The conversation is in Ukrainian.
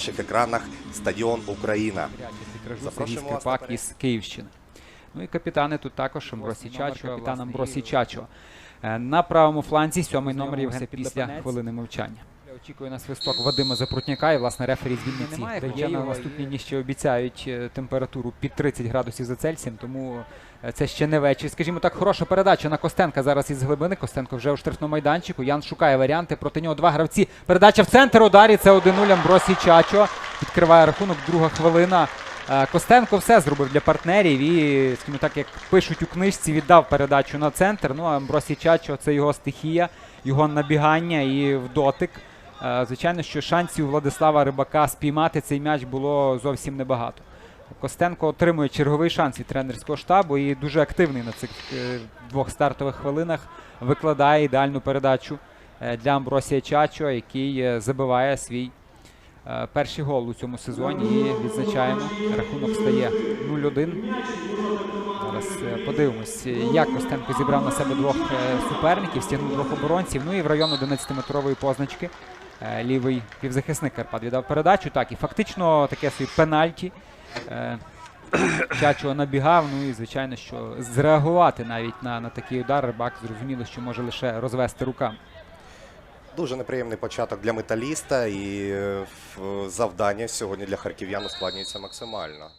наших екранах стадіон Україна. Запрошуємо вас Скрипак із Київщини. Ну і капітани тут також Амбросі Чачо, капітан Амбросі Чачо. Е, На правому фланзі сьомий номер Євген після хвилини мовчання. Очікує на свисток Вадима Запрутняка і власне рефері з. Немає Дає на наступні дні ще обіцяють е, температуру під 30 градусів за Цельсієм, тому е, це ще не вечір. Скажімо так, хороша передача на Костенка зараз із глибини. Костенко вже у штрафному майданчику. Ян шукає варіанти. Проти нього два гравці. Передача в центр ударі. Це 1-0 Амбросій Чачо. Відкриває рахунок. Друга хвилина. Е, Костенко все зробив для партнерів і, скажімо так, як пишуть у книжці, віддав передачу на центр. Ну, а Амбросій Чачо це його стихія, його набігання і в дотик. Е, Звичайно, що шансів Владислава Рибака спіймати цей м'яч було зовсім небагато. Костенко отримує черговий шанс від тренерського штабу і дуже активний на цих е, двох стартових хвилинах. Викладає ідеальну передачу е, для Амбросія Чачо, який е, забиває свій е, перший гол у цьому сезоні. І відзначаємо, рахунок стає 0-1. Зараз е, подивимось, е, як Костенко зібрав на себе двох е, суперників, стягнув двох оборонців. Ну і в район 11-метрової позначки е, лівий півзахисник Карпат віддав передачу. Так, і фактично таке собі пенальті. Е, Чачо набігав, ну і звичайно, що зреагувати навіть на, на такий удар Рибак зрозуміло, що може лише розвести руками. Дуже неприємний початок для металіста, і е, завдання сьогодні для харків'ян ускладнюється максимально.